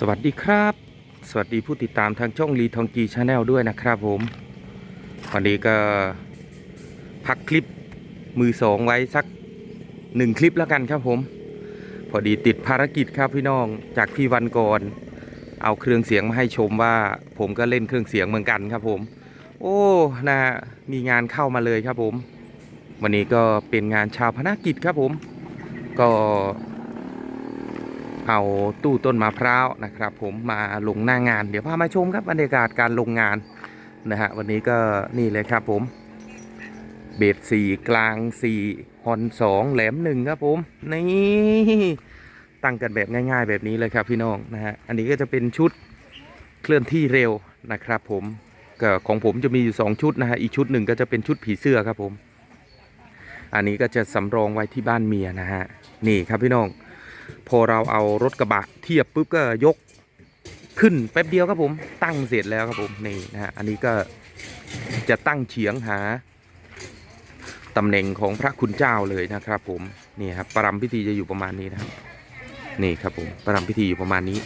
สวัสดีครับ สวัสดีผู้ติดตามทางช่องลีทองกีชาแนลด้วยนะครับผม วันนี้ก็พักคลิปมือสองไว้สักหนึ่งคลิปแล้วกันครับผม พอดีติดภารกิจครับพี่น้องจากพี่วันก่อน เอาเครื่องเสียงมาให้ชมว่า ผมก็เล่นเครื่องเสียงเหมือนกันครับผม โอ้นะมีงานเข้ามาเลยครับผม วันนี้ก็เป็นงานชาวพนักกิจครับผม ก็ เอาตู้ต้นมะพร้าวนะครับ ผมมาลงหน้างาน เดี๋ยวพามาชมครับบรรยากาศการลงงานนะฮะวันนี้ก็นี่เลยครับผมเบสสี่กลางสี่ฮอนสองแหลมหนึ่งครับผมนี่ตั้งกันแบบง่าย ๆ แบบนี้เลยครับพี่น้องนะฮะอันนี้ก็จะเป็นชุดเคลื่อนที่เร็วนะครับ ผมก็ของผมจะมีอยู่สองชุดนะฮะอีกชุดหนึ่งก็จะเป็นชุดผีเสื้อครับผม อันนี้ก็จะสำรองไว้ที่บ้านเมียนะฮะนี่ครับพี่น้อง พอเราเอารถกระบะเทียบปุ๊บก็ยกขึ้นแป๊บเดียวครับผมตั้งเสร็จแล้วครับผมนี่นะฮะอันนี้ก็จะตั้งเฉียงหาตำแหน่งของพระคุณเจ้าเลยนะครับ ผมนี่ครับประรำพิธีจะอยู่ประมาณนี้นะครับนี่ครับผมประรำพิธีอยู่ประมาณนี้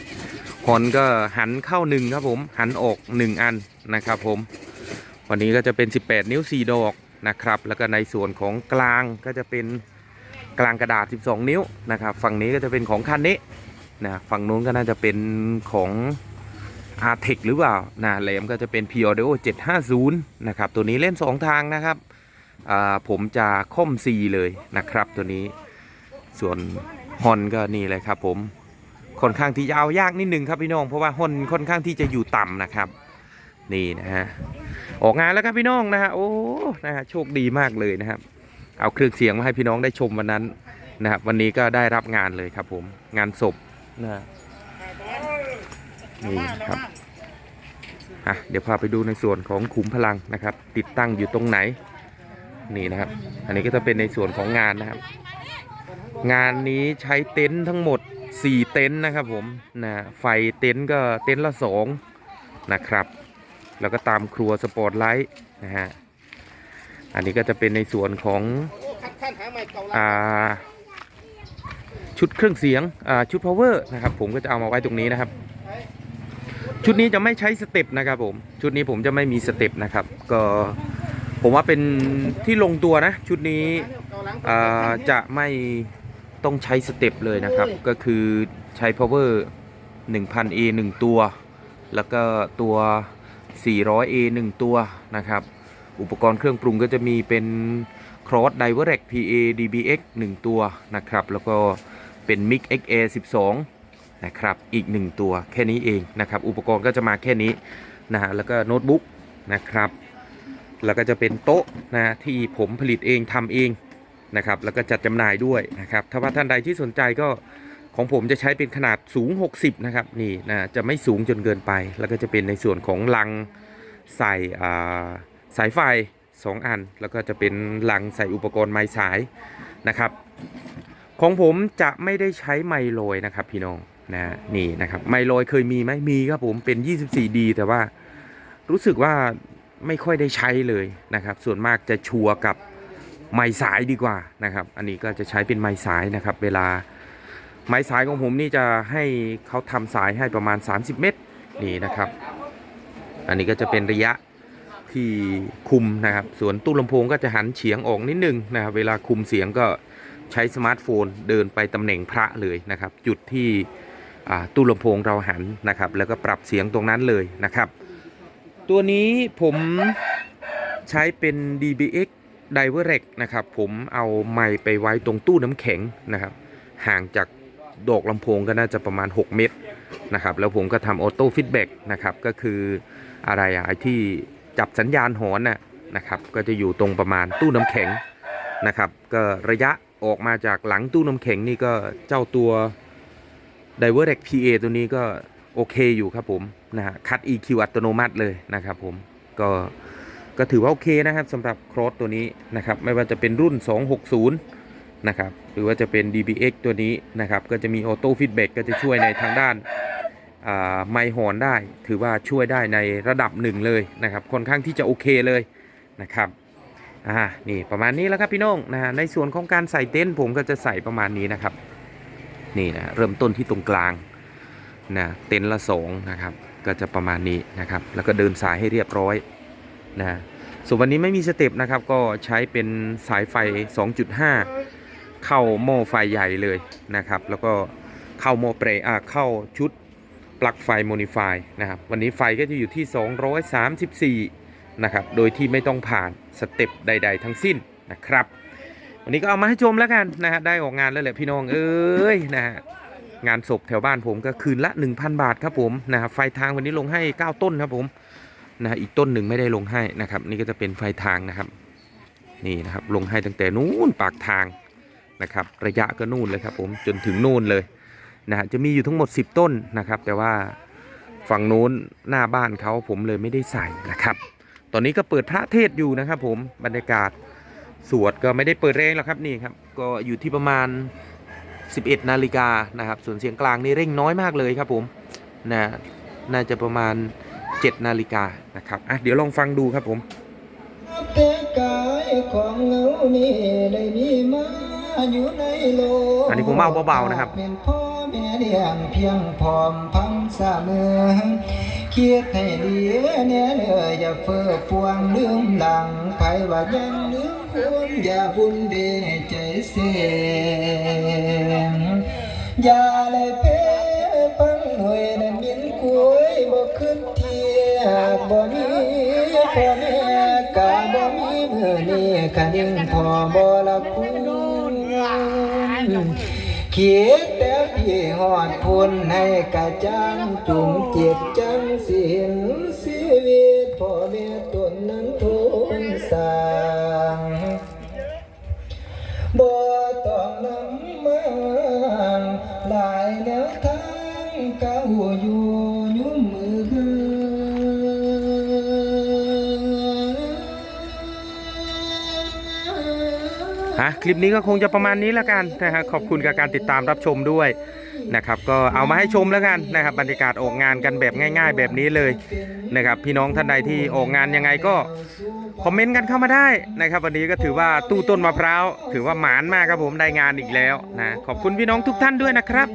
ฮอนก็หันเข้าหนึ่งครับผมหันออกหนึ่งอันนะครับ ผม วันนี้ก็จะเป็น 18 นิ้ว 4 ดอกนะครับ แล้วก็ในส่วนของกลางก็จะเป็น กลางกระดาษ 12 นิ้วนะครับ ฝั่งนี้ก็จะเป็นของคันนี้นะฝั่งนู้นก็น่าจะเป็นของ a r t e c หรือเปล่านะแหลมก็จะเป็น p o d o 750 นะครับ ตัวนี้เล่น 2 ทางนะครับอ่าผมจะค่อม C เลยนะครับ ตัวนี้ ส่วนฮอนก็นี่เลยครับผมค่อนข้างที่จะเอายากนิดนึงครับพี่น้อง เพราะว่าฮอนค่อนข้างที่จะอยู่ต่ำนะครับ นี่นะฮะ ออกงานแล้วครับพี่น้องนะฮะ โอ้ นะฮะ โชคดีมากเลยนะครับ เอาเครื่องเสียงมาให้พี่น้องได้ชมวันนั้นนะครับวันนี้ก็ได้รับงานเลยครับผมงานศพนะนี่ครับอะเดี๋ยวพาไปดูในส่วนของขุมพลังนะครับ ติดตั้งอยู่ตรงไหนนี่นะครับ อันนี้ก็จะเป็นในส่วนของงานนะครับ งานนี้ใช้เต็นท์ทั้งหมด 4 เต็นท์นะครับผมนะไฟเต็นท์ก็เต็นท์ละ2นะครับ แล้วก็ตามครัวสปอร์ตไลท์นะฮะอันนี้ก็จะเป็นในส่วนของ ชุดเครื่องเสียงอ่าชุด power นะครับ ผมก็จะเอามาไว้ตรงนี้นะครับ ชุดนี้จะไม่ใช้สเต็ปนะครับผม ชุดนี้ผมจะไม่มีสเต็ปนะครับ ก็ผมว่าเป็นที่ลงตัวนะ ชุดนี้อ่าจะไม่ต้องใช้สเต็ปเลยนะครับ ก็คือใช้ power 1000A 1 ตัว แล้วก็ตัว 400A 1 ตัวนะครับ อุปกรณ์เครื่องปรุงก็จะมีเป็น Cross Direct PA DBX 1 ตัวนะครับ แล้วก็เป็น Mic XA 12 นะครับ อีก 1 ตัวแค่นี้เองนะครับ อุปกรณ์ก็จะมาแค่นี้นะฮะแล้วก็โน้ตบุ๊กนะครับ แล้วก็จะเป็นโต๊ะนะที่ผมผลิตเองทำเองนะครับ แล้วก็จัดจำหน่ายด้วยนะครับ ถ้าว่าท่านใดที่สนใจก็ของผมจะใช้เป็นขนาดสูง 60 นะครับ นี่นะจะไม่สูงจนเกินไป แล้วก็จะเป็นในส่วนของลังใส่อ่าสายไฟ 2 อัน แล้วก็จะเป็นหลังใส่อุปกรณ์ไม้สายนะครับ ของผมจะไม่ได้ใช้ไมโลยนะครับพี่น้องนะนี่นะครับไมโลยเคยมีไหมมีครับผมเป็น 24D แต่ว่ารู้สึกว่าไม่ค่อยได้ใช้เลยนะครับ ส่วนมากจะชัวร์กับไม้สายดีกว่านะครับ อันนี้ก็จะใช้เป็นไม้สายนะครับ เวลาไม้สายของผมนี่จะให้เขาทำสายให้ประมาณ 30 เมตรนี่นะครับ อันนี้ก็จะเป็นระยะ ที่คุมนะครับ ส่วนตู้ลำโพงก็จะหันเฉียงออกนิดนึงนะครับเวลาคุมเสียงก็ใช้สมาร์ทโฟนเดินไปตำแหน่งพระเลยนะครับ จุดที่ตู้ลำโพงเราหันนะครับ แล้วก็ปรับเสียงตรงนั้นเลยนะครับ ตัวนี้ผมใช้เป็น DBX Direct นะครับ ผมเอาไมค์ไปไว้ตรงตู้น้ำแข็งนะครับ ห่างจากดอกลำโพงก็น่าจะประมาณ 6 เมตรนะครับ แล้วผมก็ทำออโต้ฟีดแบ็กนะครับ ก็คืออะไรอะไอที่ จับสัญญาณหอนน่ะนะครับก็จะอยู่ตรงประมาณตู้น้ำแข็งนะครับก็ระยะออกมาจากหลังตู้น้ำแข็งนี่ก็เจ้าตัว Direct PA ตัวนี้ก็โอเคอยู่ครับผมนะฮะคัด EQ อัตโนมัติเลยนะครับผมก็ก็ถือว่าโอเคนะครับสำหรับครอสตัวนี้นะครับไม่ว่าจะเป็นรุ่น 260 นะครับหรือว่าจะเป็น DBX ตัวนี้นะครับก็จะมีออโต้ฟีดแบ็กก็จะช่วยในทางด้าน ไมค์หอนได้ ถือว่าช่วยได้ในระดับหนึ่งเลยนะครับค่อนข้างที่จะโอเคเลยนะครับอ่านี่ประมาณนี้แล้วครับพี่น้องนะฮะในส่วนของการใส่เต็นท์ผมก็จะใส่ประมาณนี้นะครับนี่นะเริ่มต้นที่ตรงกลางนะเต็นท์ละสองนะครับก็จะประมาณนี้นะครับแล้วก็เดินสายให้เรียบร้อยนะส่วนวันนี้ไม่มีสเต็ปนะครับก็ใช้เป็นสายไฟ 2.5 เข้าหม้อไฟใหญ่เลยนะครับแล้วก็เข้าหม้อเปรอ่าเข้าชุด ปลั๊กไฟโมนิฟายนะครับ วันนี้ไฟก็จะอยู่ที่ 234 นะครับ โดยที่ไม่ต้องผ่านสเต็ปใด ๆ ทั้งสิ้นนะครับ วันนี้ก็เอามาให้ชมแล้วกันนะฮะได้ออกงานแล้วแหละพี่น้องเอ้ยนะฮะงานศพแถวบ้านผมก็คืนละ 1,000 บาทครับผมนะครับไฟทางวันนี้ลงให้ 9 ต้นครับผมนะฮะอีกต้นหนึ่งไม่ได้ลงให้นะครับ นี่ก็จะเป็นไฟทางนะครับ นี่นะครับลงให้ตั้งแต่นู้นปากทางนะครับ ระยะก็นู่นเลยครับผมจนถึงนู่นเลย นะฮะจะมีอยู่ทั้งหมด 10 ต้นนะครับ แต่ว่าฝั่งโน้นหน้าบ้านเขาผมเลยไม่ได้ใส่นะครับ ตอนนี้ก็เปิดพระเทศอยู่นะครับ ผมบรรยากาศสวดก็ไม่ได้เปิดแรงหรอกครับนี่ครับ ก็อยู่ที่ประมาณ 11 นาฬิกานะครับ ส่วนเสียงกลางนี่เร่งน้อยมากเลยครับผมนะน่าจะประมาณ 7 นาฬิกานะครับอะเดี๋ยวลองฟังดูครับผมอันนี้ผมเอาเบาๆนะครับ แม่เลี้ยงเพียงพร้อมพังสามือคิดให้ดีเนี่ยเลยอย่าเฟ้อพวงลืมหลังไผว่ายังลืมคุณอย่าบุญเดใจเสียงอย่าเลยเป้พังหน่วยนั้นมินกล้วยบ่ขึ้นเทียบบ่มีพ่อแม่กะบ่มีมือนี้คันยังพอบ่ละคุณคิด พี่หอดพุนให้กะจังจุ่มเจ็บจังสียงชีวิตพ่อแม่ตนนั้นทุนสร้างบ่ต้องนำมาหลายแนวทางเก่าอยู่ยุ่มมือะคลิปนี้ก็คงจะประมาณนี้แล้วกันนะฮะขอบคุณกับการติดตามรับชมด้วยนะครับก็เอามาให้ชมแล้วกันนะครับบรรยากาศออกงานกันแบบง่าย ๆ แบบนี้เลยนะครับพี่น้องท่านใดที่ออกงานยังไงก็คอมเมนต์กันเข้ามาได้นะครับวันนี้ก็ถือว่าตู้ต้นมะพร้าวถือว่าหมานมากครับผมได้งานอีกแล้วนะขอบคุณพี่น้องทุกท่านด้วยนะครับ